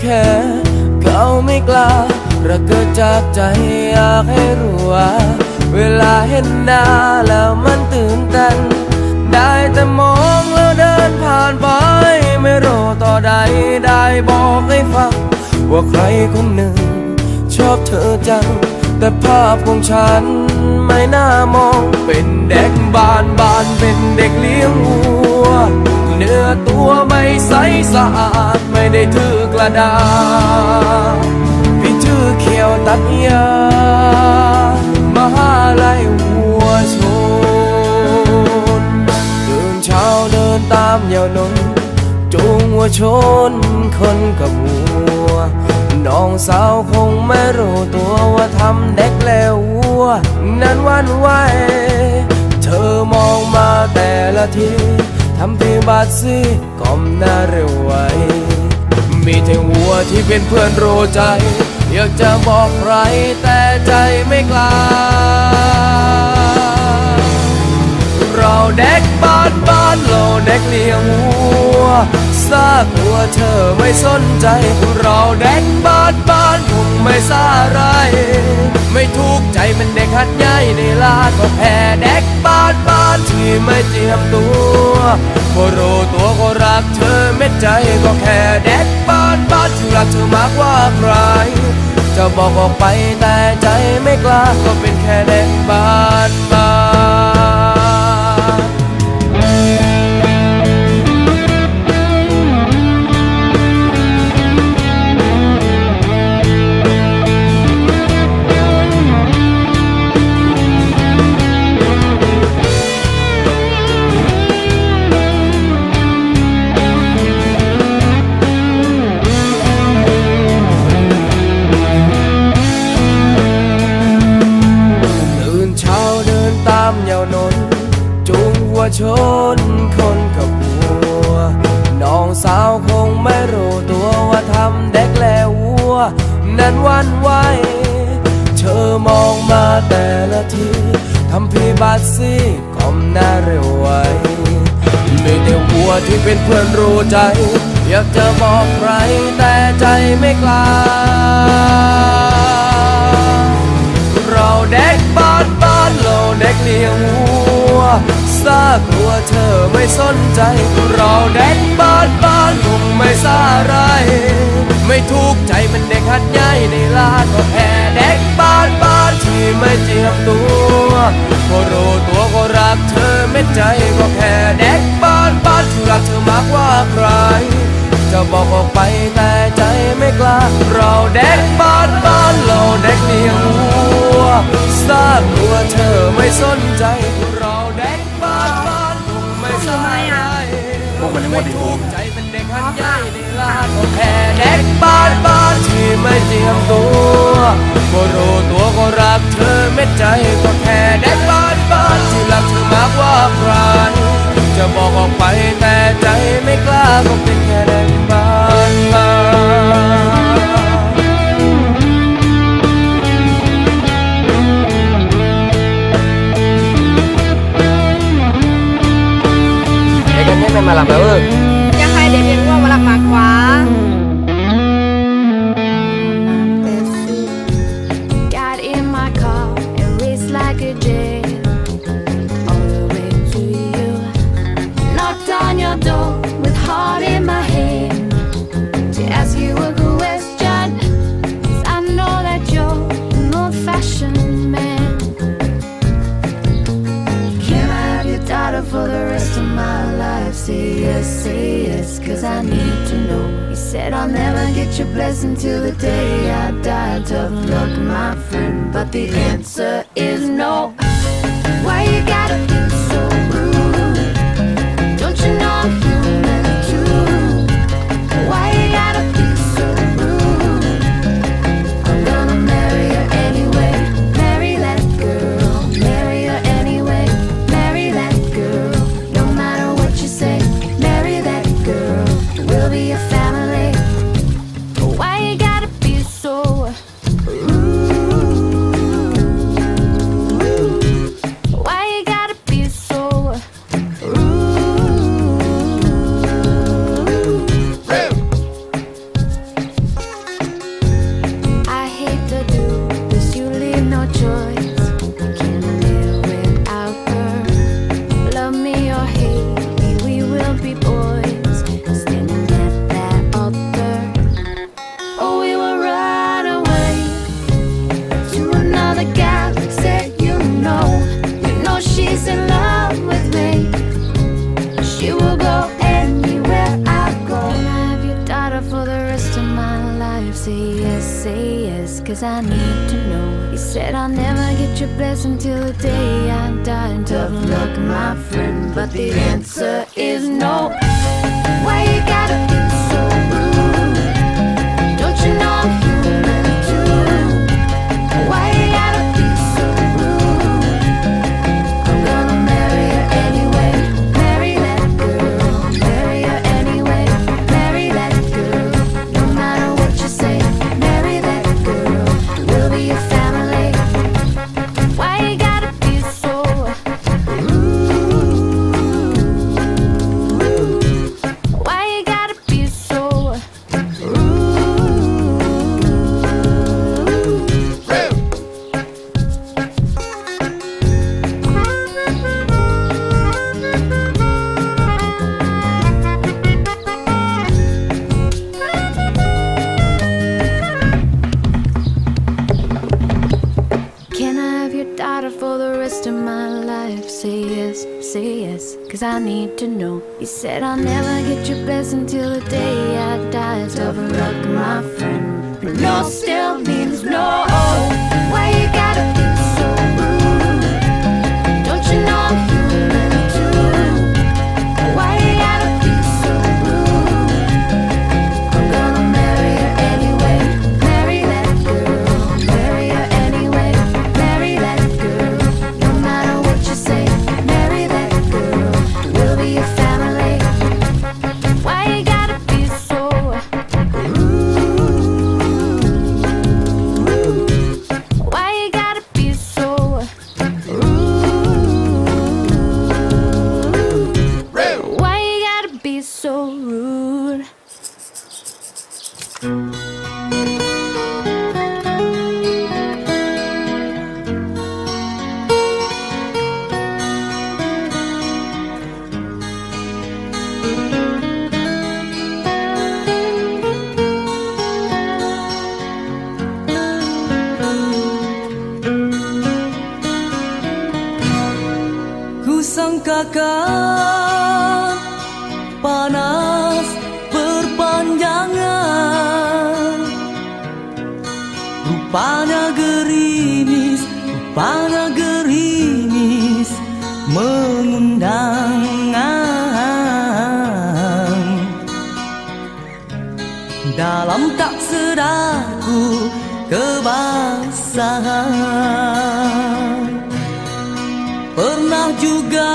แค่เขาไม่กล้าระเกิดจากใจอยากให้รู้ว่า เวลาเห็นหน้าแล้วมันตื่นเต้นได้แต่มองแล้วเดินผ่านไป ไม่รู้ต่อใดได้บอกให้ฟัง ว่าใครคนหนึ่ง ชอบเธอจัง แต่ภาพของฉันไม่น่ามอง เป็นเด็กบ้านบ้านเป็นเด็กเลี้ยงวัว เนื้อตัวไม่ใสสะอาด ไม่ได้ถือกระดาษพี่ถือเขียวตัดยามหาลัยวัวชนตื่นเช้าเดินตามยาวนนจูงวัวชนคนกับวัว น้องสาวคงไม่รู้ตัวว่าทำเด็กแล้ววัว นั้นวันไหวเธอมองมาแต่ละทีทำพีบาดซีก้มหน้าเร็วไว มีแต่วัวที่เป็นเพื่อนรู้ใจ อยากจะบอกใครแต่ใจไม่กล้า เราเด็กบ้านบ้านเราเด็กเลี้ยงวัวซากวัวเธอไม่สนใจ เราเด็กบ้านบ้านคงไม่ซาไร ไม่ทุกข์ใจมันเด็กหัดใหญ่ในลาดก็แพ้เด็กบ้านบ้านที่ไม่เจียมตัวก็รู้ตัวก็รักเธอเม็ดใจก็แค่เด็กบ้านบ้านที่รักเธอมากกว่าใครจะบอกออกไปแต่ใจไม่กล้าก็เป็นแค่เด็กบ้านบ้าน ชนคนกับวัว น้องสาวคงไม่รู้ตัวว่าทำเด็กแล้ววัว นั้นวันไหวเธอมองมาแต่ละทีทำพี่บาดซีก้มหน้าเร็วไวมีแต่วัวที่เป็นเพื่อนรู้ใจ อยากจะบอกใครแต่ใจไม่กล้า เราเด็กบ้านบ้านเราเด็กเลี้ยงวัว ซากลัวเธอไม่สนใจเราเด็กบ้านบ้านคงไม่ซาไร ไม่ทุกข์ใจมันเด็กหัดใหญ่ในลาดก็แค่เด็กบ้านบ้านที่ไม่เจียมตัวก็รู้ตัวก็รักเธอเม็ดใจก็แค่เด็กบ้านบ้านที่รักเธอมากกว่าใครจะบอกออกไปแต่ใจไม่กล้า เราเด็กบ้านบ้านเราเด็กเลี้ยงวัวทราบตัวเธอไม่สนใจ ม่ถูกใจเป็นเด็กหัดย่าในลาก็แค่เด็กบ้านบ้านที่ไม่เตรียมตัวก็รู้ตัวก็รักเธอเม็ดใจก็แค่เด็กบ้านบ้านที่รักเธอมากกว่าใครจะบอกออกไปามาหลักมากกว่า Got in my car and raced like a jet I'll never get your blessing till the day I die. Tough luck, my friend, but the answer is no. Said I'll never get your blessing till the day I die. Tough luck, my friend, but the answer is no. things I need to know. You said I'll never get your blessing till the day I die. Tough luck, my friend. But no still means no. Why you gotta pengundangan Dalam tak seraku kebasahan Pernah juga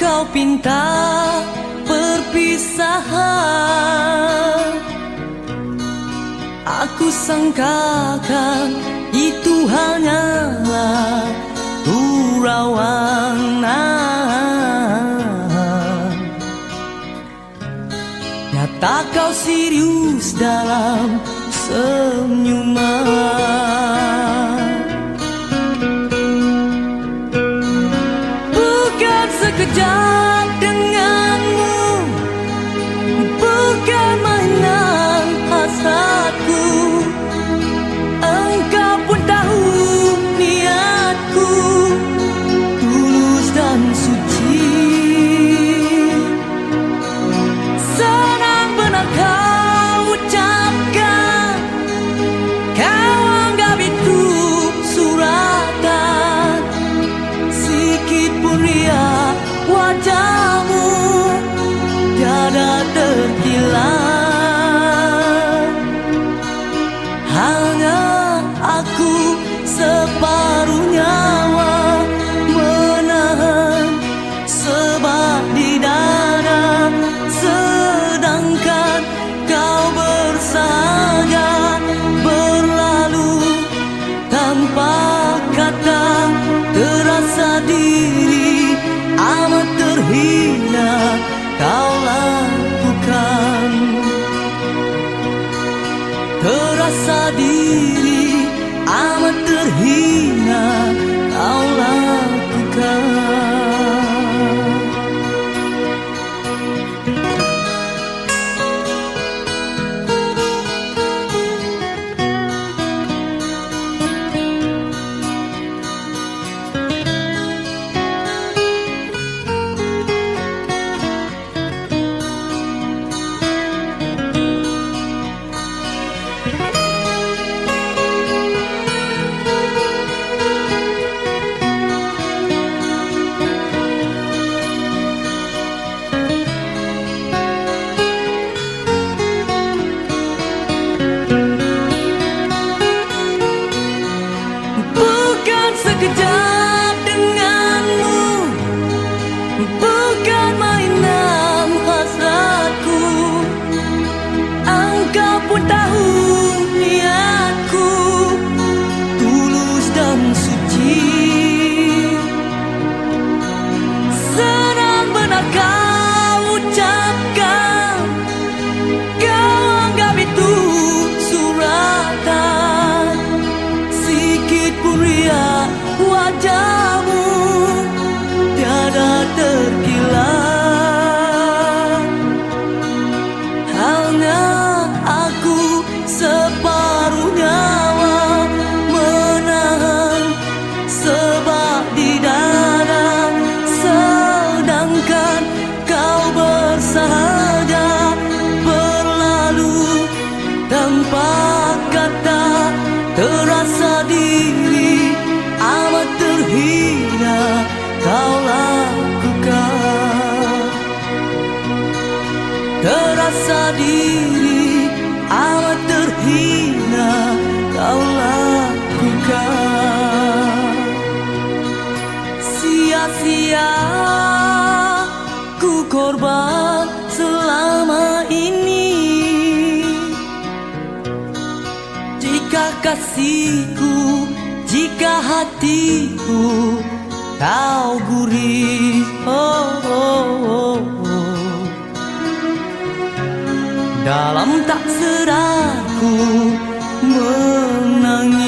kau pinta perpisahan. Aku sangkakan tak kau serius dalam diri amat terhina kau lakukan. Sia-sia ku korban selama ini. Jika kasihku, jika hatiku Kau gurih oh, Dalam tak seraku menangis